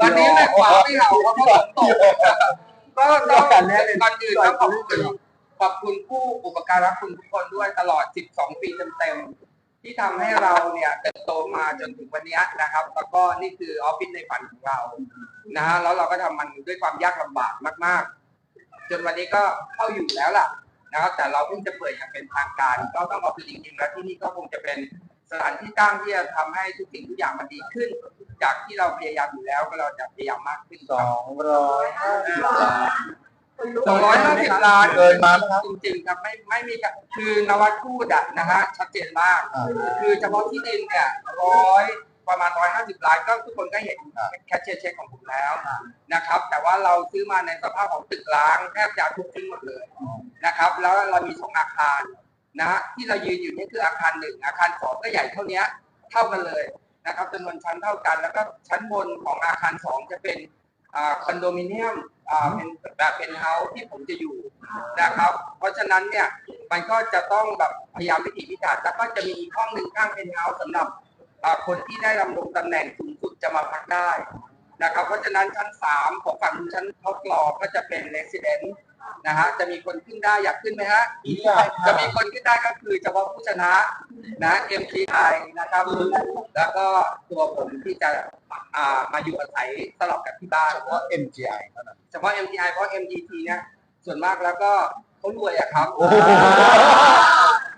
วันนี้แม่ขวาไม่เห่าเพราะฝนตกก็ต้องก่อนอื่นต้องขอบคุณขอบคุณผู้อุปการะคุณทุกคนด้วยตลอด 12 ปีเต็มๆที่ทำให้เราเนี่ยเติบโตมาจนถึงวันนี้นะครับ แล้วก็นี่คือออฟฟิศในฝันของเรานะฮะแล้วเราก็ทำมันด้วยความยากลำบากมาก ๆ จนวันนี้ก็เข้าอยู่แล้วล่ะนะครับแต่เราเพิ่งจะเปิดอย่างเป็นทางการ ก็ต้องบอกคือจริงๆแล้วที่นี่ก็คงจะเป็น สถานที่ตั้งที่จะทำให้ทุกสิ่งทุกอย่างมันดีขึ้น จากที่เราพยายามอยู่แล้วก็เราจะพยายามมากขึ้นสองร้อยห้าสิบล้านสองร้อยห้าสิบล้านเกินมาไหมครับจริงๆครับไม่ไม่มีครับคือนวัดพูดอะนะฮะชัดเจนมากอ่าคือเฉพาะที่ดินเนี่ยร้อยประมาณร้อยห้าสิบล้านก็ทุกคนก็เห็นอ่าแคชเชียร์เช็คของผมแล้วนะครับ แต่ว่าเราซื้อมาในสภาพของตึกร้างแทบจะทุกทิ้งหมดเลยนะครับ แล้วเรามีสองอาคาร นะฮะที่เรายืนอยู่นี่คืออาคารหนึ่งอาคารสองก็ใหญ่เท่านี้เท่ากันเลยนะครับจำนวนชั้นเท่ากัน แล้วก็ชั้นบนของอาคารสองจะเป็นอ่าคอนโดมิเนียมอ่าเป็นแบบเป็นเฮาส์ที่ผมจะอยู่นะครับ เพราะฉะนั้นเนี่ยมันก็จะต้องแบบพยายามวิถีพิถันแล้วก็จะมีอีกห้องหนึ่งข้างเป็นเฮาส์สำหรับอ่าคนที่ได้ดำรงตำแหน่งสูงสุดจะมาพักได้นะครับ เพราะฉะนั้นชั้นสามของฝั่งชั้นท็อปฟลอร์ก็จะเป็นเลสซิเดนต์ นะฮะจะมีคนขึ้นได้อยากขึ้นไหมฮะอยากค่ะจะมีคนขึ้นได้ก็คือเฉพาะผู้ชนะนะ MTI นะครับ แล้วก็ตัวผมที่จะอ่ามาอยู่อาศัยสลับกับที่บ้านเฉพาะ MGI เท่านั้นเฉพาะ MTI เพราะ MGT เนี่ยส่วนมากแล้วก็เขารวยอะครับโอ้โห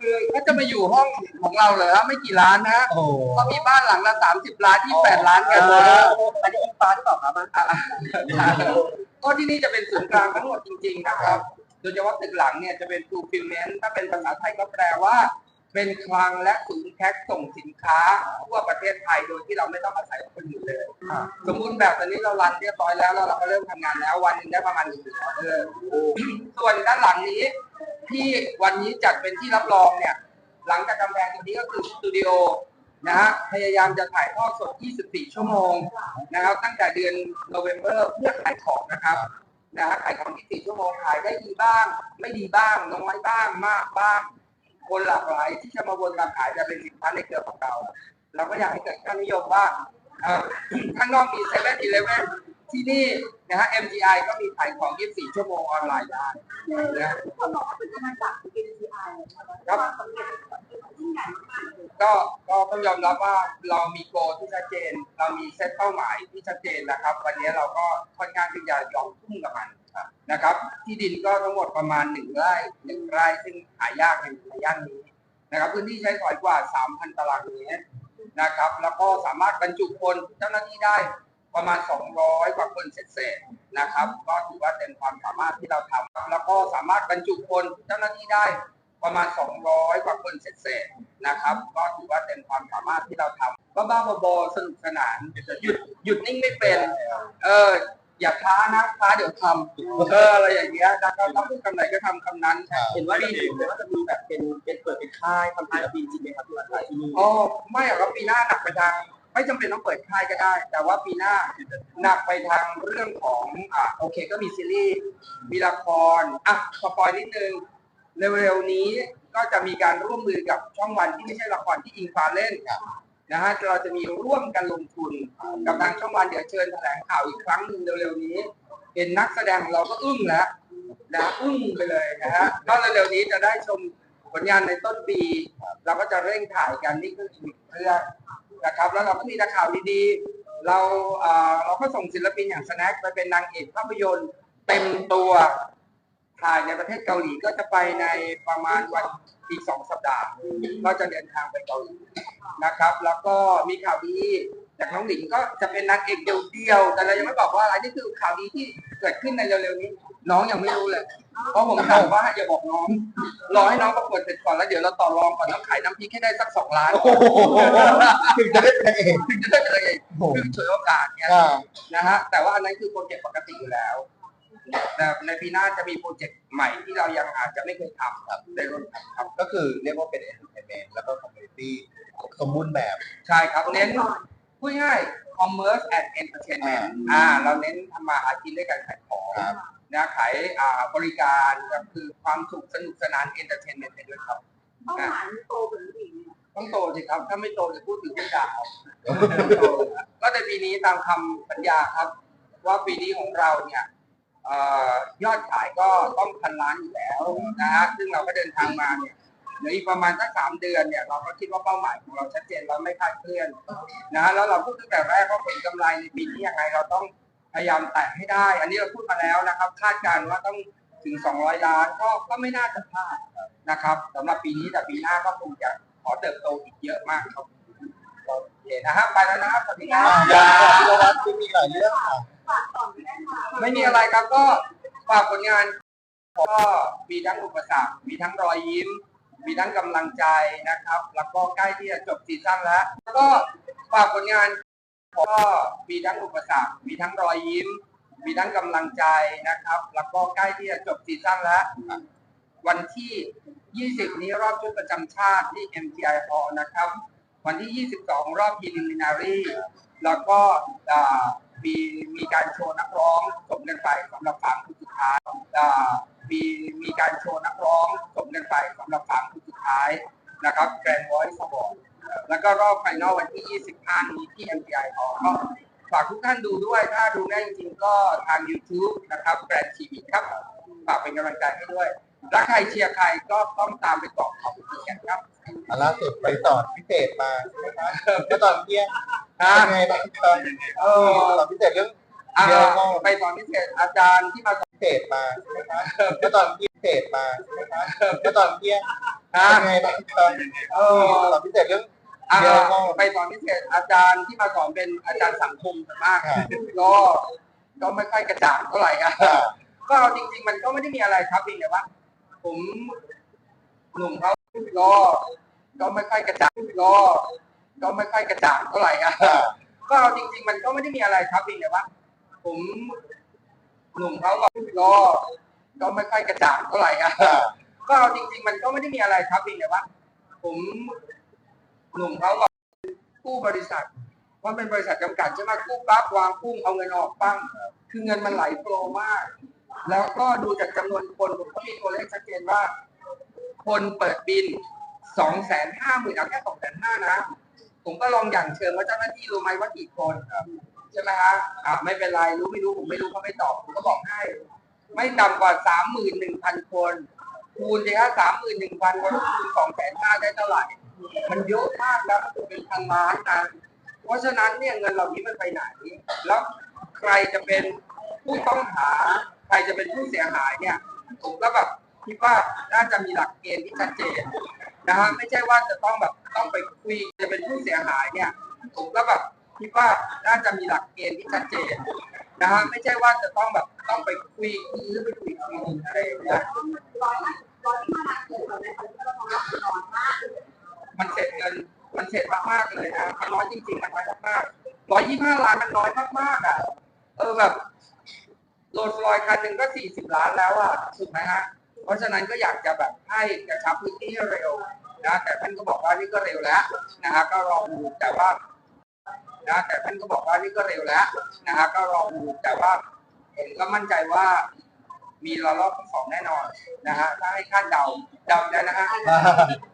คือเขาจะมาอยู่ห้องของเราเลยฮะไม่กี่ล้านนะโอ้โหก็มีบ้านหลังละสามสิบล้านที่แปดล้านกันอ๋อนะอันนี้อิงฟ้าหรือเปล่าครับ ก็ที่นี่จะเป็นศูนย์กลางทั้งหมดจริง ๆ นะครับ โดยเฉพาะตึกหลังเนี่ยจะเป็น fulfillment ถ้าเป็นภาษาไทยก็แปลว่า เป็นคลังและศูนย์แพ็คส่งสินค้าทั่วประเทศไทยโดยที่เราไม่ต้องอาศัยคนอื่นเลย สมมุติแบบตอนนี้เรารันเรียบร้อยแล้วแล้วเราก็เริ่มทำงานแล้ววันหนึงได้ประมาณหนึ่งหมื่นออเดอร์ส่วนด้านหลังนี้ ที่วันนี้จัดเป็นที่รับรองเนี่ย หลังจากกำแพงตรงนี้ก็คือสตูดิโอ นะฮะพยายามจะถ่ายทอดสด 24 ชั่วโมงนะครับตั้งแต่เดือนโนเวม ber เพื่อขายของนะครับนะฮะขายของ 24 ชั่วโมงขายได้ดีบ้าง ไม่ดีบ้างน้อยบ้างมากบ้าง คนหลากหลายที่จะมาวนการขายจะเป็นสินค้าในเครือของเรา เราก็อยากให้เกิดการนิยมว่าเอ่อข้างนอกมีเซเว่นอีเลฟเว่นที่นี่นะฮะ MGI ก็มีขายของ 24 ชั่วโมงออนไลน์ได้นะคนบอกว่าเป็นมาจาก NCI ครับสำเร็จ ยิ่งใหญ่มากๆเลยก็ก็ต้องยอมรับว่าเรามีโกที่ชัดเจน เรามีเซตเป้าหมายที่ชัดเจนนะครับ วันนี้เราก็ค่อนข้างที่จะยอมทุ่มกับมันนะครับ ที่ดินก็ทั้งหมดประมาณหนึ่งไร่หนึ่งไร่ซึ่งหายากในย่านนี้นะครับ พื้นที่ใช้สอยกว่า 3,000 ตารางเมตรนะครับ แล้วก็สามารถบรรจุคนเจ้าหน้าที่ได้ประมาณ 200 กว่าคนเศษๆนะครับ ก็ถือว่าเต็มความสามารถที่เราทำแล้วก็สามารถบรรจุคนเจ้าหน้าที่ได้ ประมาณ 200 กว่าคนเศษๆนะครับ ก็ถือว่าเต็มความสามารถที่เราทำก็บ้าๆบอๆสนุกสนานหยุดหยุดนิ่งไม่เป็น เอออย่าท้านะท้าเดี๋ยวทำเอออะไรอย่างเงี้ยแล้วก็ต้องพูดคำไหนก็ทำคำนั้นเห็นว่าปีนี้ว่าจะมีแบบเป็นเป็นเปิดเป็นค่ายทำค่ายปีจริงไหมครับที่วัดไทยอ๋อไม่หรอกครับปีหน้าหนักไปทางไม่จำเป็นต้องเปิดค่ายก็ได้ แต่ว่าปีหน้าหนักไปทางเรื่องของอ่าโอเคก็มีซีรีส์มีละครอะสปอยนิดนึง เร็วๆนี้ก็จะมีการร่วมมือกับช่องวันที่ไม่ใช่ละครที่อิงฟ้าเล่นนะฮะเราจะมีร่วมกันลงทุนกับทางช่องวันเดี๋ยวเชิญแถลงข่าวอีกครั้งหนึ่งเร็วๆนี้ เห็นนักแสดงของเราก็อึ้งแล้วนะอึ้งไปเลยนะฮะก็เร็วๆนี้จะได้ชมผลงานในต้นปี เราก็จะเร่งถ่ายกันนี่คืออีกหนึ่งเรื่องนะครับ แล้วเราก็มีนักข่าวดีๆ เราเอ่อเราก็ส่งศิลปินอย่างสแน็คไปเป็นนางเอกภาพยนตร์เต็มตัว ถ่ายในประเทศเกาหลีก็จะไปในประมาณวันอีกสองสัปดาห์ ก็จะเดินทางไปเกาหลีนะครับ แล้วก็มีข่าวดีจากน้องหลิงก็จะเป็นนางเอกเดียวๆแต่เรายังไม่บอกว่าอะไรนี่คือข่าวดีที่เกิดขึ้นในเร็วๆนี้ น้องยังไม่รู้เลย เพราะผมถามว่าอย่าบอกน้อง รอให้น้องประกวดเสร็จก่อนแล้วเดี๋ยวเราต่อรองก่อนแล้วขายน้ำพริกให้ได้สักสองล้านโอ้โหถึงจะได้เป็นนางเอกถึงจะได้เป็นนางเอกโอ้โหคือฉวยโอกาสเนี่ยอ่านะฮะแต่ว่าอันนั้นคือโปรเจกต์ปกติอยู่แล้ว แต่ในปีหน้าจะมีโปรเจกต์ใหม่ที่เรายังอาจจะไม่เคยทำครับในรุ่นครับ ก็คือเรียกว่าเป็น entertainment แล้วก็ community สมบูรณ์แบบ ใช่ครับเน้นพูดง่าย commerce and entertainment อ่าเราเน้นทำมาหากินด้วยการขายของครับนะขายอ่าบริการก็คือความสุขสนุกสนาน entertainment ไปด้วยครับเป้าหมายมันโตกว่านี้อีกเนี่ยต้องโตสิครับ ถ้าไม่โตจะพูดถึงไม่ด่าเอาก็ในปีนี้ตามคำสัญญาครับ ว่าปีนี้ของเราเนี่ยเอ่อ ยอดขายก็ต้องพันล้านอยู่แล้วนะฮะซึ่งเราก็เดินทางมาเนี่ยเหลืออีกประมาณสักสามเดือนเนี่ยเราก็คิดว่าเป้าหมายของเราชัดเจนแล้วไม่คลาดเคลื่อนนะฮะแล้วเราพูดตั้งแต่แรกว่าผลกำไรในปีนี้ยังไงเราต้องพยายามแตะให้ได้ อันนี้เราพูดมาแล้วนะครับ คาดการณ์ว่าต้องถึง 200 ล้านก็ก็ไม่น่าจะพลาดนะครับสำหรับปีนี้แต่ปีหน้าก็คงจะขอเติบโตอีกเยอะมากครับโอเคนะฮะไปแล้วนะครับสวัสดีครับยาพิรวัตรที่มีหลายเรื่องค่ะฝากก่อนไม่ได้ค่ะ ไม่มีอะไรครับก็ฝากผลงาน ก็มีทั้งอุปสรรค มีทั้งรอยยิ้ม มีทั้งกำลังใจนะครับ แล้วก็ใกล้ที่จะจบซีซั่นแล้วแล้ว ก็ฝากผลงาน ก็มีทั้งอุปสรรค มีทั้งรอยยิ้ม มีทั้งกำลังใจนะครับ แล้วก็ใกล้ที่จะจบซีซั่นแล้ว วันที่ 20 นี้รอบชุดประจำชาติที่ MTI Hall นะครับ วันที่ 22 รอบ preliminary แล้วก็อ่า มีมีการโชว์นักร้องสมกันไปสำหรับสามคนสุดท้ายอ่ามีมีการโชว์นักร้องสมกันไปสำหรับสามคนสุดท้ายนะครับ Grand Voice Award แล้วก็รอบไฟนอลวันที่ 25 นี้ที่ MTI Hall ก็ฝากทุกท่านดูด้วยถ้าดูได้จริงๆก็ทาง YouTube นะครับ Grand TV ครับฝากเป็นกำลังใจให้ด้วย และใครเชียร์ใครก็ต้องตามไปกรอกขอบคุณกันครับอันล่าสุดไปสอนพิเศษมาใช่ไหมคะเมื่อตอนเที่ยงอ่ายังไงบ้างคะยังไงเอสออนพิเศษเรื่องอ่าเยอะมากไปสอนพิเศษอาจารย์ที่มาสอนพิเศษมาใช่ไหมคะเมื่อตอนพิเศษมาใช่ไหมคะเมื่อตอนเที่ยงอ่ายังไงบ้างคะยังไงเออสอนพิเศษเรื่องอ่าเยอะมากไปสอนพิเศษอาจารย์ที่มาสอนเป็นอาจารย์สังคมส่วนมากค่ะก็ก็ไม่ค่อยกระจ่างเท่าไหร่อะค่ะก็จริงๆมันก็ไม่ได้มีอะไรครับเพียงแต่ว่า ผมหนุ่มเขาก็ก็ไม่ค่อยกระจ่างก็ก็ไม่ค่อยกระจ่างเท่าไหร่อะก็จริง ๆ มันก็ไม่ได้มีอะไรครับเพียงแต่ว่า ผมหนุ่มเขาก็ก็ก็ไม่ค่อยกระจ่างเท่าไหร่อะก็จริง ๆ มันก็ไม่ได้มีอะไรครับเพียงแต่ว่า ผมหนุ่มเขาก็กู้บริษัทว่าเป็นบริษัทจำกัดใช่ไหมกู้ปั๊บวางพุ่งเอาเงินออกปั้งคือเงินมันไหลโฟลว์มาก แล้วก็ดูจากจำนวนคนผมก็มีตัวเลขชัดเจนว่า คนเปิดบินสองแสนห้าหมื่นเอาแค่สองแสนห้านะ ผมก็ลองอย่างเชิงว่าเจ้าหน้าที่รู้ไหมว่ากี่คนใช่ไหมฮะอ่าไม่เป็นไรรู้ไม่รู้ผมไม่รู้เขาไม่ตอบผมก็บอกให้ ไม่ต่ำกว่าสามหมื่นหนึ่งพันคน คูณสิครับสามหมื่นหนึ่งพันคนคูณสองแสนห้าได้เท่าไหร่ มันเยอะมากแล้วมันเป็นพันล้านนะเพราะฉะนั้นเนี่ยเงินเหล่านี้มันไปไหน แล้วใครจะเป็นผู้ต้องหา ครจะเป็นผู้เสียหายเนี่ยผมก็แบบคิดว่าน่าจะมีหลักเกณฑ์ที่ชัดเจนนะฮะไม่ใช่ว่าจะต้องแบบต้องไปคุยจะเป็นผู้เสียหายเนี่ยผมก็แบบคิดว่าน่าจะมีหลักเกณฑ์ที่ชัดเจนนะฮะไม่ใช่ว่าจะต้องแบบต้องไปคุยคุยหรือไปคุยคุยอะไรอย่างเงี้ยมันเสร็จเงินมันเสร็จมากๆเลยนะมันน้อยจริงๆมันน้อยมากๆร้อยยี่ห้าล้านมันน้อยมากๆอะเออแบบ โรลส์รอยซ์คันหนึ่งก็สี่สิบล้านแล้วอะถูกไหมฮะ เพราะฉะนั้นก็อยากจะแบบให้กระชับพื้นที่ให้เร็วนะแต่ท่านก็บอกว่านี่ก็เร็วแล้วนะฮะก็รอดูแต่ว่านะแต่ท่านก็บอกว่านี่ก็เร็วแล้วนะฮะก็รอดูแต่ว่าผมก็มั่นใจว่ามีระลอกที่สองแน่นอนนะฮะถ้าให้คาดเดาเดาได้นะฮะ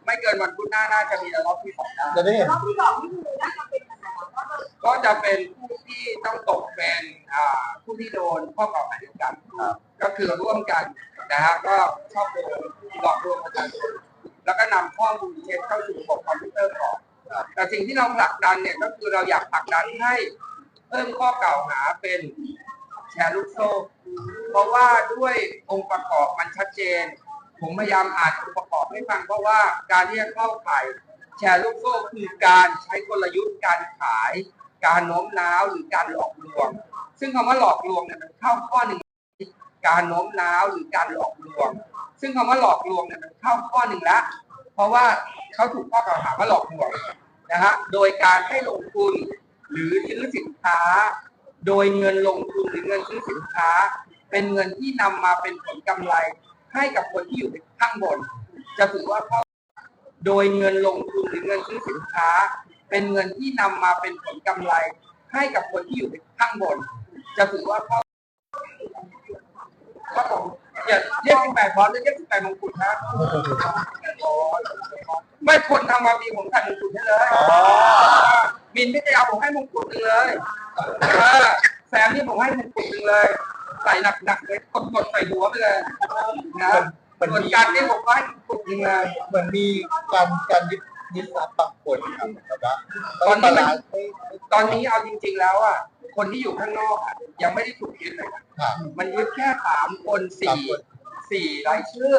ไม่เกินวันพุธหน้าน่าจะมีระลอกที่สองได้ จะได้เห็น รอบที่สองนี่คือน่าจะ ก็จะเป็นผู้ที่ต้องตกเป็นผู้ที่โดนข้อกล่าวหาเดียวกันก็คือร่วมกันนะฮะก็ชอบโดนหลอกลวงประชาชนแล้วก็นำข้อมูลเท็จเข้าสู่ระบบคอมพิวเตอร์ก่อนแต่สิ่งที่เราผลักดันเนี่ยก็คือเราอยากผลักดันให้เพิ่มข้อกล่าวหาเป็นแชร์ลูกโซ่ เพราะว่าด้วยองค์ประกอบมันชัดเจน ผมพยายามอ่านองค์ประกอบให้ฟังเพราะว่าการที่จะเข้าข่าย แชร์ลูกโซ่คือการใช้กลยุทธ์การขาย การโน้มน้าวหรือการหลอกลวง ซึ่งคำว่าหลอกลวงเนี่ยมันเข้าข้อหนึ่งการโน้มน้าวหรือการหลอกลวง ซึ่งคำว่าหลอกลวงเนี่ยมันเข้าข้อหนึ่งแล้วเพราะว่าเขาถูกข้อกล่าวหาว่าหลอกลวงนะฮะโดยการให้ลงทุนหรือซื้อสินค้า โดยเงินลงทุนหรือเงินซื้อสินค้า เป็นเงินที่นำมาเป็นผลกำไรให้กับคนที่อยู่ข้างบน จะถือว่าเข้า โดยเงินลงทุนหรือเงินซื้อสินค้า เป็นเงินที่นำมาเป็นผลกำไร ให้กับคนที่อยู่ข้างบน จะถือว่าเข้าครับผมอย่าเรียกสิบแปดพรหรือเรียกสิบแปดมงกุฎครับไม่คนทำมาดีผมใส่มงกุฎให้เลยมินไม่ได้เอาผมให้มงกุฎหนึ่งเลยแซมนี่ผมให้มงกุฎหนึ่งเลย ใส่หนักๆเลยกดๆใส่หัวไปเลยนะ ส่วนมีการที่ผมให้มงกุฎหนึ่งเลยเหมือนมีการการยึดยึดทรัพย์บางคนครับแบบว่าตอนนี้มันบาลานซ์ให้ตอนนี้เอาจริง ๆ แล้วอะคนที่อยู่ข้างนอกอะยังไม่ได้ถูกยึดเลยนะค่ะมันยึดแค่สามคนสามสี่คนสี่รายชื่อ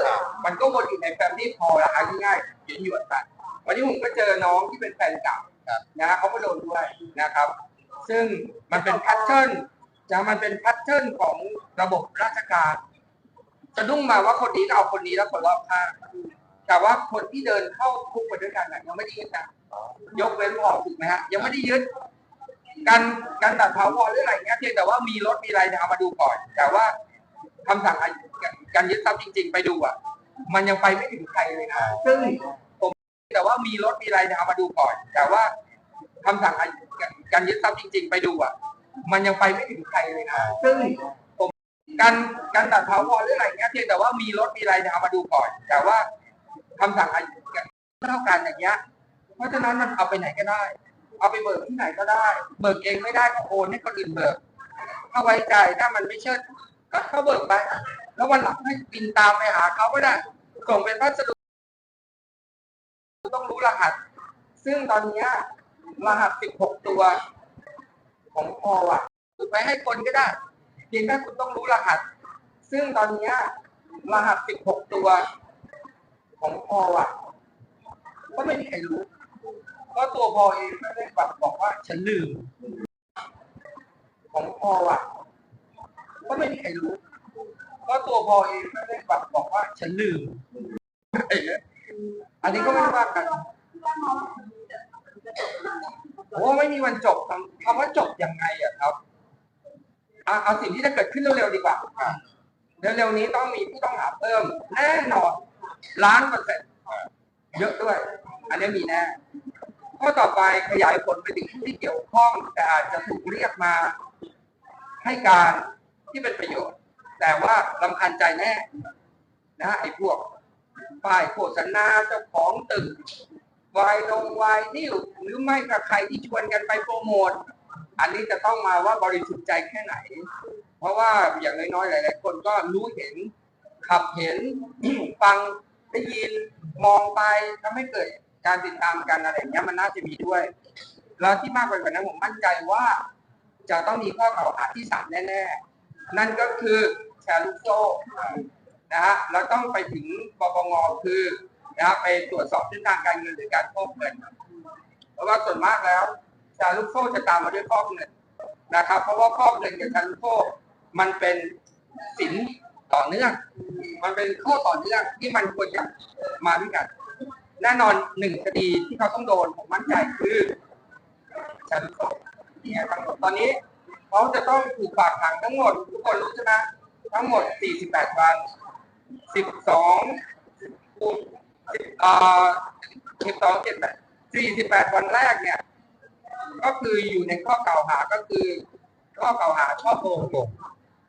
มันก็วนอยู่ในแฟมลี่พอละเอาง่ายๆหยวนหยวนๆกันวันนี้ผมก็เจอน้องที่เป็นแฟนเก่าครับนะเขาก็โดนด้วยนะครับ ซึ่งมันเป็นแพทเทิร์นจะมันเป็นแพทเทิร์นของระบบราชการ สะดุ้งมาว่าคนนี้ก็เอาคนนี้แล้วคนรอบข้างแต่ว่าคนที่เดินเข้าคุกไปด้วยกันน่ะยังไม่ได้ยึดนะยกเว้นออกถูกไหมฮะยังไม่ได้ยึดการการตัดเผาวอลหรืออะไรเงี้ยเพียงแต่ว่ามีรถมีอะไรเนี่ยเอามาดูก่อน แต่ว่าคำสั่งการยึดทรัพย์จริง ๆ ไปดูอะ มันยังไปไม่ถึงใครเลยนะซึ่งผมแต่ว่ามีรถมีอะไรเนี่ยเอามาดูก่อน แต่ว่าคำสั่งการยึดทรัพย์จริง ๆ ไปดูอะ มันยังไปไม่ถึงใครเลยนะซึ่ง การการตัดเผาวอลหรืออะไรเงี้ยเพียงแต่ว่ามีรถมีอะไรเนี่ยเอามาดูก่อน แต่ว่าคำสั่งเท่ากันอย่างเงี้ย เพราะฉะนั้นมันเอาไปไหนก็ได้ เอาไปเบิกที่ไหนก็ได้ เบิกเองไม่ได้ก็โอนให้คนอื่นเบิกถ้าไว้ใจถ้ามันไม่เชิดก็เขาเบิกไป แล้ววันหลังให้บินตามไปหาเขาก็ได้ส่งเป็นพัสดุต้องรู้รหัส ซึ่งตอนเนี้ยรหัส 16 ตัวของพออะไปให้คนก็ได้ เพียงแค่คุณต้องรู้รหัส ซึ่งตอนนี้รหัส 16 ตัว ของพออะก็ไม่มีใครรู้ก็ตัวพอเองไม่ได้แบบบอกว่าฉันลืม ของพออะก็ไม่มีใครรู้ก็ตัวพอเองไม่ได้แบบบอกว่าฉันลืม อันนี้ก็ไม่ว่ากันผมว่าไม่มีวันจบคำว่าจบยังไงอะครับ เอาเอาสิ่งที่จะเกิดขึ้นเร็วๆดีกว่าเร็วๆนี้ต้องมีผู้ต้องหาเพิ่มแน่นอนล้านเปอร์เซ็นต์เยอะด้วย อันนี้มีแน่ข้อต่อไปขยายผลไปถึงผู้ที่เกี่ยวข้อง แต่อาจจะถูกเรียกมาให้การที่เป็นประโยชน์ แต่ว่าลำคัญใจแน่นะไอ้พวกฝ่ายโฆษณาเจ้าของตึกวายลงวายนิ่วหรือไม่กับใครที่ชวนกันไปโปรโมท อันนี้จะต้องมาว่าบริสุทธิ์ใจแค่ไหน เพราะว่าอย่างน้อยๆหลาย ๆ คนก็รู้เห็น ขับเห็น ฟังได้ยินมองไปทำให้เกิดการติดตามกันอะไรอย่างเงี้ยมันน่าจะมีด้วย แล้วที่มากไปกว่านั้นผมมั่นใจว่า จะต้องมีข้อกล่าวหาที่สามแน่ๆ นั่นก็คือแชร์ลูกโซ่นะฮะแล้วต้องไปถึงปปงคือนะฮะไปตรวจสอบเส้นทางการเงินหรือการฟอกเงิน เพราะว่าส่วนมากแล้ว แชร์ลูกโซ่จะตามมาด้วยฟอกเงินนะครับ เพราะว่าฟอกเงินกับแชร์ลูกโซ่มันเป็นสินต่อเนื่อง มันเป็นข้อต่อเนื่องที่มันควรจะมาด้วยกัน แน่นอนหนึ่งคดีที่เขาต้องโดนผมมั่นใจคือแชร์ลูกโซ่เนี่ยทั้งหมดตอนนี้เขาจะต้องถูกฝากขังทั้งหมดทุกคนรู้ใช่ไหมทั้งหมด 48 วัน 12คูณ10อ่า12 7 48 วันแรกเนี่ย ก็คืออยู่ในข้อกล่าวหาก็คือ ข้อกล่าวหาช่อโกง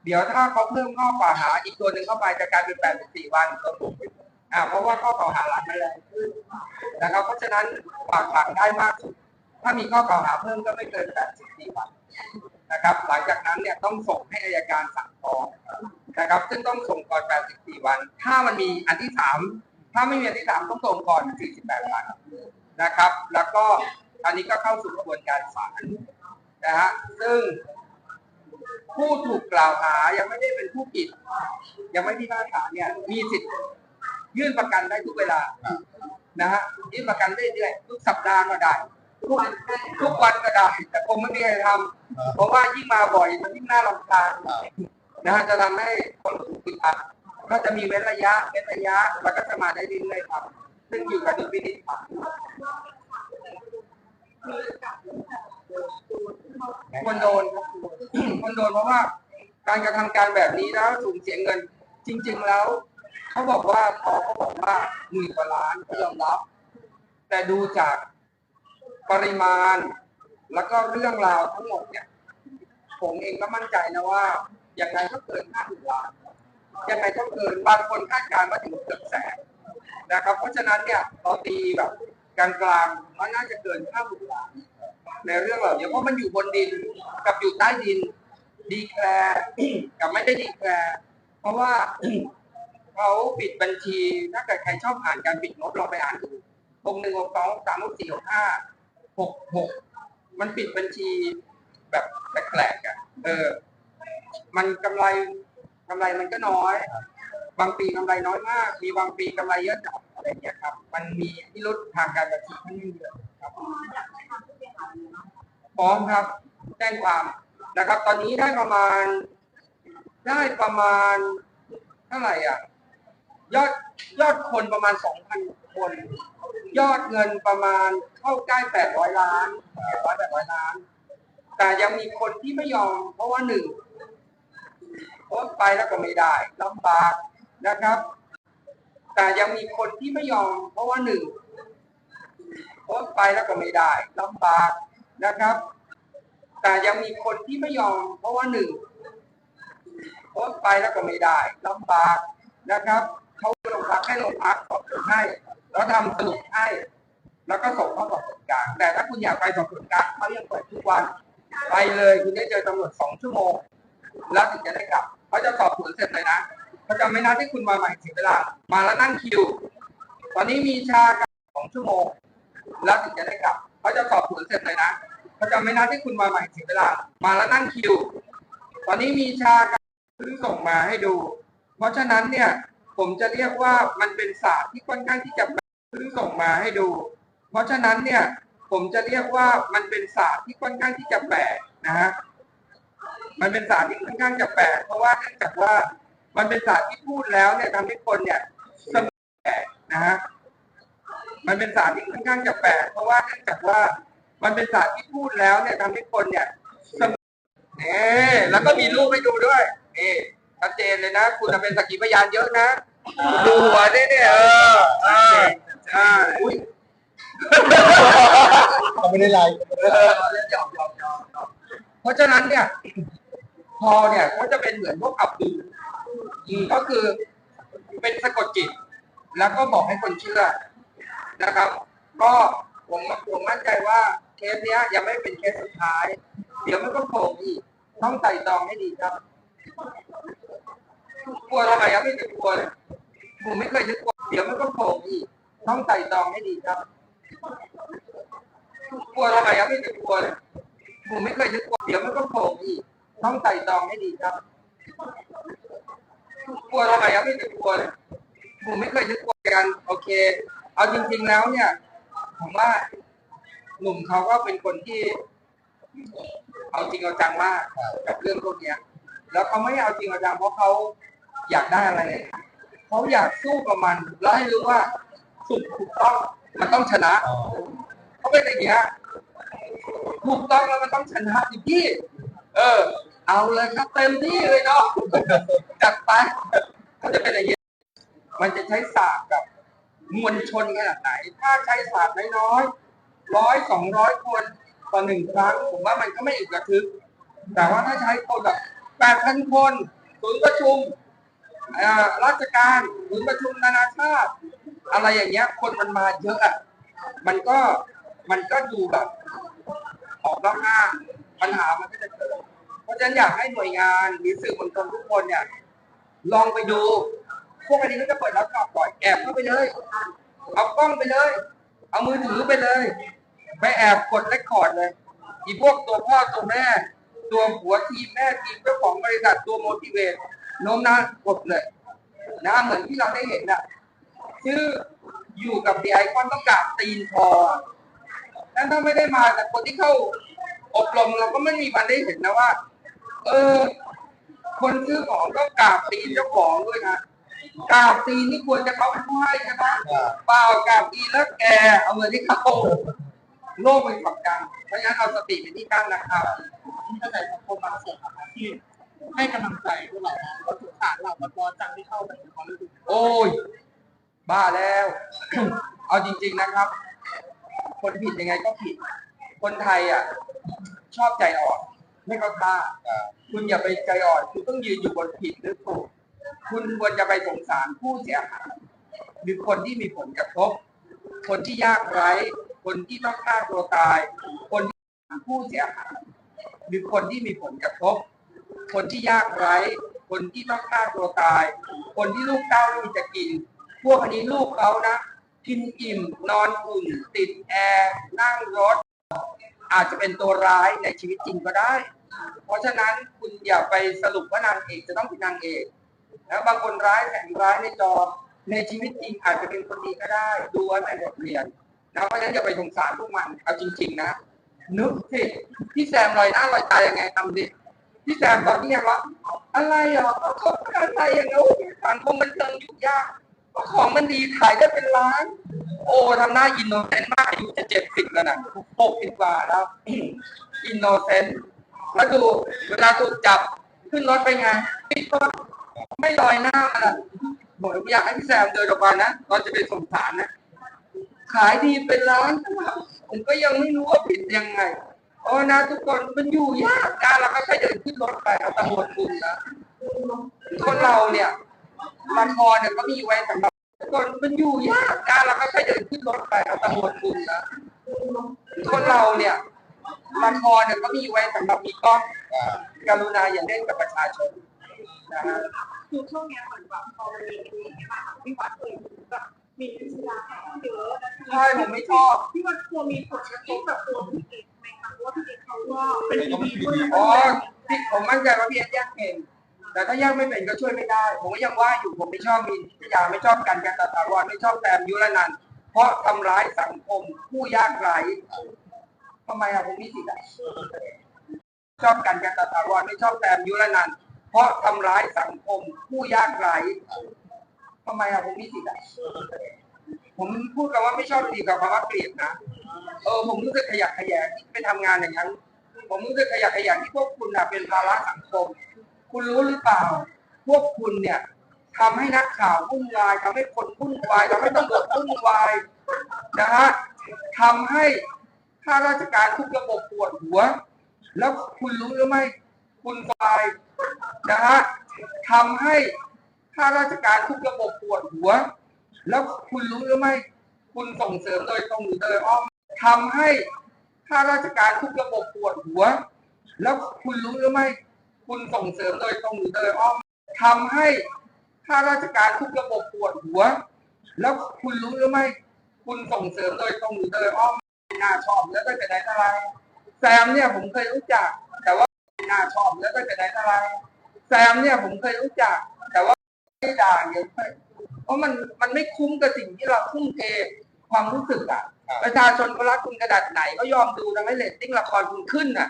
เดี๋ยวถ้าเขาเพิ่มข้อกล่าวหาอีกตัวหนึ่งเข้าไปจะกลายเป็น84วันอ่าเพราะว่าข้อกล่าวหาหลักมันแรงขึ้นนะครับเพราะฉะนั้นฝากขังได้มากสุดถ้ามีข้อกล่าวหาเพิ่มก็ไม่เกิน84วันนะครับ หลังจากนั้นเนี่ยต้องส่งให้อายการสั่งฟ้องนะครับ ซึ่งต้องส่งก่อน84วัน ถ้ามันมีอันที่สามถ้าไม่มีอันที่สามต้องส่งก่อน48วันนะครับ แล้วก็ อันนี้ก็เข้าสู่กระบวนการศาลนะฮะซึ่งผู้ถูกกล่าวหายังไม่ได้เป็นผู้ผิด ยังไม่พิพากษาเนี่ยมีสิทธิ์ยื่นประกันได้ทุกเวลานะฮะยื่นประกันได้เรื่อยๆทุกสัปดาห์ก็ได้ทุกทุกวันก็ได้แต่คงไม่มีใครทำเพราะว่ายิ่งมาบ่อยมันยิ่งน่ารำคาญนะฮะจะทำให้คนรู้สึกอึดอัดก็จะมีเว้นระยะเว้นระยะแล้วก็จะมาได้เรื่อยๆครับซึ่งอยู่กับดุลพินิจ ครับคนโดนครับคนโดนเพราะว่าการกระทำการแบบนี้แล้วสูญเสียเงิน จริง ๆ แล้วเขาบอกว่าพอเขาบอกว่าหมื่นกว่าล้านเขายอมรับ แต่ดูจากปริมาณ แล้วก็เรื่องราวทั้งหมดเนี่ย ผมเองก็มั่นใจนะว่าอย่างไรก็เกินห้าสิบล้านยังไงต้องเกินบางคนคาดการณ์ว่าถึงเกือบแสนนะครับ เพราะฉะนั้นเนี่ยเราตีแบบ กลางๆมันน่าจะเกินห้าหมื่นล้านในเรื่องเหล่านี้เพราะมันอยู่บนดินกับอยู่ใต้ดิน ดีแคลร์กับไม่ได้ดีแคลร์เพราะว่าเขาปิดบัญชี ถ้าเกิดใครชอบอ่านการปิดงบลองไปอ่านดูหกหนึ่งหกสองสามหกสี่หกห้าหกหกมันปิดบัญชีแบบแปลกๆอะเออ มันกำไรกำไรมันก็น้อย บางปีกำไรน้อยมาก มีบางปีกำไรเยอะจัดอะไรอย่างเงี้ยครับ มันมีพิรุษทางการบัญชีค่อนข้างเยอะครับจากในทางผู้เสียหายเนาะฟ้องครับ แจ้งความนะครับ ตอนนี้ได้ประมาณ ได้ประมาณเท่าไหร่อะ ยอดยอดคนประมาณสองพันคน ยอดเงินประมาณเข้าใกล้แปดร้อยล้านแปดร้อยแปดร้อยล้าน แต่ยังมีคนที่ไม่ยอม เพราะว่าหนึ่งโพสต์ไปแล้วก็ไม่ได้ลำบาก นะครับ แต่ยังมีคนที่ไม่ยอม เพราะว่าหนึ่งโพสไปแล้วก็ไม่ได้ลำบากนะครับ แต่ยังมีคนที่ไม่ยอม เพราะว่าหนึ่งโพสไปแล้วก็ไม่ได้ลำบากนะครับเขาลงพักให้ลงพักสอบสวนให้แล้วทำสรุปให้ แล้วก็ส่งเข้าสอบสวนกลางแต่ถ้าคุณอยากไปสอบสวนกลางเขายังเปิดทุกวันไปเลยคุณได้เจอตำรวจสองชั่วโมง แล้วถึงจะได้กลับเขาจะสอบสวนเสร็จเลยนะ เขาจะไม่นัดให้คุณมาใหม่ถึงเวลา มาแล้วนั่งคิว ตอนนี้มีชากันสองชั่วโมง แล้วถึงจะได้กลับเขาจะสอบสวนเสร็จเลยนะเขาจะไม่นัดให้คุณมาใหม่ถึงเวลา มาแล้วนั่งคิว ตอนนี้มีชากันซึ่งส่งมาให้ดู เพราะฉะนั้นเนี่ยผมจะเรียกว่ามันเป็นศาสตร์ที่ค่อนข้างที่จะซึ่งส่งมาให้ดู เพราะฉะนั้นเนี่ยผมจะเรียกว่ามันเป็นศาสตร์ที่ค่อนข้างที่จะแปลกนะฮะมันเป็นศาสตร์ที่ค่อนข้างจะแปลกเพราะว่าเนื่องจากว่า มันเป็นศาสตร์ที่พูดแล้วเนี่ยทำให้คนเนี่ยสมองแตกนะฮะมันเป็นศาสตร์ที่ค่อนข้างจะแปลกเพราะว่าเนื่องจากว่ามันเป็นศาสตร์ที่พูดแล้วเนี่ยทำให้คนเนี่ยสมองเน่แล้วก็มีรูปให้ดูด้วยนี่ชัดเจนเลยนะ คุณน่ะเป็นสักขีพยานเยอะนะดูหัวได้เนี่ยเออเออใช่อุ้ยเขาไม่ได้ไลฟ์เออเล่นหยอกหยอกหยอกหยอกเพราะฉะนั้นเนี่ย พอเนี่ยก็จะเป็นเหมือนพวกอับดุลอืม ก็คือเป็นสะกดจิต แล้วก็บอกให้คนเชื่อนะครับ ก็ผมผมมั่นใจว่าเคสเนี้ยยังไม่เป็นเคสสุดท้าย เดี๋ยวมันก็โผล่อีกต้องไต่ตองให้ดีครับกลัวทำไมครับไม่เคยกลัวเลยผมไม่เคยนึกกลัวเดี๋ยวมันก็โผล่อีกต้องไต่ตองให้ดีครับกลัวทำไมครับไม่เคยกลัวเลยผมไม่เคยนึกกลัวเดี๋ยวมันก็โผล่อีกต้องไต่ตองให้ดีครับ กลัวทำไมครับไม่เคยกลัวเลยผมไม่เคยนึกลัวกันโอเค เอาจริง ๆแล้วเนี่ย ผมว่าหนุ่มเขาก็เป็นคนที่ เอาจริงเอาจังมากกับเรื่องพวกนี้แล้วเขาไม่เอาจริงเอาจังเพราะเขาอยากได้อะไรเลยเขาอยากสู้กับมันแล้วให้รู้ว่าสุดถูกต้องมันต้องชนะเขาเป็นอย่างเงี้ยถูกต้องแล้วมันต้องชนะสิพี่ เออ เอาเลยครับเต็มที่เลยเนาะจัดไปเขาจะเป็นอย่างนี้มันจะใช้ศาสตร์กับมวลชนขนาดไหน ถ้าใช้ศาสตร์น้อยๆร้อยสองร้อยคนต่อหนึ่งครั้ง ผมว่ามันก็ไม่อึกระทึก แต่ว่าถ้าใช้คนแบบแปดพันคนศูนย์ประชุมราชการศูนย์ประชุมนานาชาติ อะไรอย่างเงี้ย คนมันมาเยอะอะมันก็มันก็ดูแบบออกนอกหน้าปัญหามันก็จะเกิด เพราะฉะนั้นอยากให้หน่วยงานหรือสื่อมวลชนทุกคนเนี่ย ลองไปดู พวกอันนี้ก็จะเปิดรับกลับปล่อยแอบเข้าไปเลย เอากล้องไปเลย เอามือถือไปเลย ไปแอบกดเรคคอร์ดเลย อีพวกตัวพ่อตัวแม่ ตัวหัวทีมแม่ทีมเจ้าของบริษัทตัวโมทิเวตโน้มน้าวกดเลย นะเหมือนที่เราได้เห็นน่ะชื่ออยู่กับดีไอคอนต้องกราบตีนพอนั้นถ้าไม่ได้มาแต่คนที่เข้าอบรมเราก็ไม่มีวันได้เห็นนะว่า เออ คนซื้อของก็กราบตีนเจ้าของด้วยนะกราบตีนนี่ควรจะเขาเป็นผู้ให้ใช่ไหมเปล่ากราบตีนแล้วแกเอาเงินที่เขาโลกเป็นกับกันเพราะฉะนั้นเอาสติเป็นที่ตั้งนะครับที่ตั้งแต่สังคมบางส่วนนะครับที่ให้กำลังใจพวกเรานะเราสงสารเราบอสจังที่เข้าไปในความรู้สึกโอ้ย บ้าแล้ว เอาจริง ๆนะครับ คนผิดยังไงก็ผิด คนไทยอะ ชอบใจอ่อน ไม่เข้าท่าคุณอย่าไปใจอ่อนคุณต้องยืนอยู่บนผิดหรือถูกคุณควรจะไปสงสารผู้เสียหายหรือคนที่มีผลกระทบ คนที่ยากไร้ คนที่ต้องฆ่าตัวตาย คนที่ผู้เสียหายหรือคนที่มีผลกระทบ คนที่ยากไร้ คนที่ต้องฆ่าตัวตาย คนที่ลูกเต้าไม่มีจะกิน พวกนนี้ลูกเขานะกินอิ่มนอนอุ่น ติดแอร์นั่งรถ อาจจะเป็นตัวร้ายในชีวิตจริงก็ได้ เพราะฉะนั้นคุณอย่าไปสรุปว่านางเอกจะต้องเป็นนางเอกแล้วบางคนร้ายแสนร้ายในจอในชีวิตจริงอาจจะเป็นคนดีก็ได้ ดูไว้เป็นบทเรียนนะเพราะฉะนั้นอย่าไปสงสารพวกมันเอาจริง ๆ นะนึกสิพี่แซมลอยหน้าลอยตายังไงทำดิพี่แซมตอนนี้ยังว่าอะไรอะเขาอะไรอย่างเงี้ยสังคมบันเทิงยู่ยาก ของมันดีขายได้เป็นล้าน โอ้ทำหน้าอินโนเซนต์มากอายุจะเจ็ดสิบแล้วนะหกสิบกว่าแล้วอินโนเซนต์แล้วดูเวลาถูกจับขึ้นรถไปไงไม่ก็ไม่ลอยหน้ามันอะบอกอยากให้พี่แซมเดินออกมานะตอนจะไปส่งสารนะ ขายดีเป็นล้านผมก็ยังไม่รู้ว่าผิดยังไงโอ้นะทุกคนมันอยู่ยากการเราก็แค่เดินขึ้นรถไปเอาตำรวจคุมนะคนเราเนี่ย ละครเนี่ยก็มีไว้สำหรับคนมันอยู่ยากการเราก็แค่เดินขึ้นรถไปเอาตำรวจคุมนะคนเราเนี่ยละครเนี่ยก็มีไว้สำหรับมีกล้องอ่ากรุณาอย่าเล่นกับประชาชนนะฮะคือช่วงเนี้ยเหมือนแบบพอมันมีคดีใช่ไหมคะพี่วัดเคยแบบมีพิษดาเยอะใช่ผมไม่ชอบพี่วัดกลัวมีผลกระทบกับตัวพี่เอกไหมคะเพราะว่าพี่เอกเขาก็เป็นดีด้วยอ๋อที่ผมมั่นใจว่าพี่เอสแยกเป็น แต่ถ้าแยกไม่เป็นก็ช่วยไม่ได้ ผมก็ยังว่าอยู่ผมไม่ชอบมีพิยาไม่ชอบกันการตถาวรไม่ชอบแซมยุรนันท์เพราะทำร้ายสังคมผู้ยากไร้ทำไมอะผมมีสิทธิ์อะชอบกันการตถาวรไม่ชอบแซมยุรนันท์เพราะทำร้ายสังคมผู้ยากไร้ทำไมอะผมมีสิทธิ์อะผมพูดกันว่าไม่ชอบดีกับคำว่าเกลียดนะเออผมรู้สึกขยะแขยงที่ไปทำงานอย่างนั้น ผมรู้สึกขยะแขยงที่พวกคุณน่ะเป็นภาระสังคม คุณรู้หรือเปล่า พวกคุณเนี่ยทำให้นักข่าววุ่นวายทำให้คนวุ่นวายทำให้ตำรวจวุ่นวายนะฮะทำให้ข้าราชการทุกระบบปวดหัว แล้วคุณรู้หรือไม่คุณวายนะฮะทำให้ข้าราชการทุกระบบปวดหัว แล้วคุณรู้หรือไม่คุณส่งเสริมโดยตรงหรือโดยอ้อมทำให้ข้าราชการทุกระบบปวดหัว แล้วคุณรู้หรือไม่ คุณส่งเสริมโดยตรงหรือโดยอ้อมทำให้ข้าราชการทุกระบบปวดหัว แล้วคุณรู้หรือไม่คุณส่งเสริมโดยตรงหรือโดยอ้อมไม่น่าชอบแล้วก็แต่ไหนแต่ไรแซมเนี่ยผมเคยรู้จัก แต่ว่าไม่น่าชอบแล้วก็แต่ไหนแต่ไรแซมเนี่ยผมเคยรู้จัก แต่ว่าไม่ด่าเยอะไปเพราะมันมันไม่คุ้มกับสิ่งที่เราทุ่มเทความรู้สึกอะประชาชนเขารักคุณกระดาษไหนก็ยอมดูทำให้เรตติ้งละครคุณขึ้นน่ะ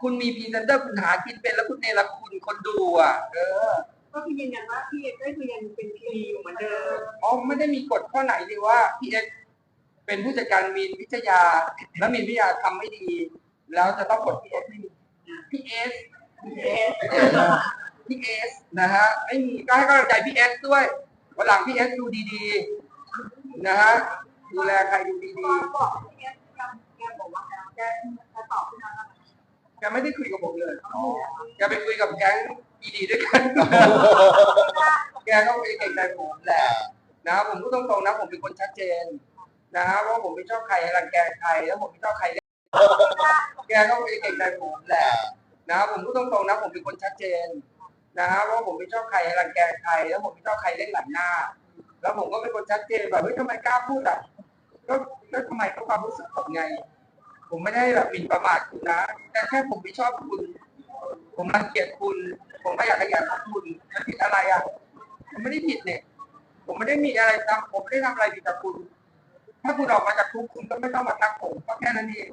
คุณมีพรีเซนเตอร์คุณหากินเป็นแล้วคุณเนรคุณคนดูอะ เออ ก็คือยืนยันว่าพี่เอกก็คือยังเป็นพีอยู่เหมือนเดิมอ๋อไม่ได้มีกฎข้อไหนดีว่าพี่เอ็กเป็นผู้จัดการมีนวิทยา แล้วมีนวิทยาทำไม่ดี แล้วจะต้องกดพี่เอ็กไม่มีพี่เอสพี่เอกพี่เอสนะฮะไม่มีก็ให้กำลังใจพี่เอสด้วยวันหลังพี่เอสดูดีๆ นะฮะดูแลใครดูดีตอนบอกพี่เอกยังแกบอกว่าแกจะตอบพี่นัทๆ แกไม่ได้คุยกับผมเลยแกไปคุยกับแก๊งดีๆด้วยกัน แกก็ไปเก่งใจผมแหละนะผมพูดตรงๆนะผมเป็นคนชัดเจน นะฮะว่าผมไม่ชอบใครรังแกใครแล้วผมไม่ชอบใครเล่นแกก็ไปเก่งใจผมแหละนะผมพูดตรงๆนะผมเป็นคนชัดเจนนะฮะว่าผมไม่ชอบใครรังแกใครแล้วผมไม่ชอบใครเล่นหลังหน้า แล้วผมก็เป็นคนชัดเจนแบบเฮ้ยทำไมกล้าพูดอะก็ก็ทำไมก็ความรู้สึกผมไง ผมไม่ได้แบบหมิ่นประมาทคุณนะแต่แค่ผมไม่ชอบคุณ ผมรังเกียจคุณ ผมไม่อยากขยันคุณมันผิดอะไรอะผมไม่ได้ผิดเนี่ย ผมไม่ได้มีอะไรทำผมไม่ได้ทำอะไรผิดกับคุณ ถ้าคุณออกมาจากคุกคุณก็ไม่ต้องมาทักผมก็แค่นั้นเอง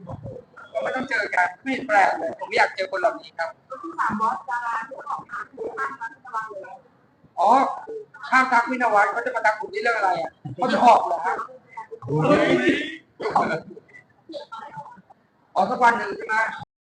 ก็ไม่ต้องเจอกันไม่เห็นแปลกเลยผมไม่อยากเจอคนเหล่านี้ครับก็คือสามบอสดาราที่ออกมาคืออ่านมาตลอดเลยอ๋อข้ามทักวินวัฒน์เขาจะมาทักผมที่เรื่องอะไรอะเขาจะออกเหรอฮะ อ๋อสักวันหนึ่งใช่ไหม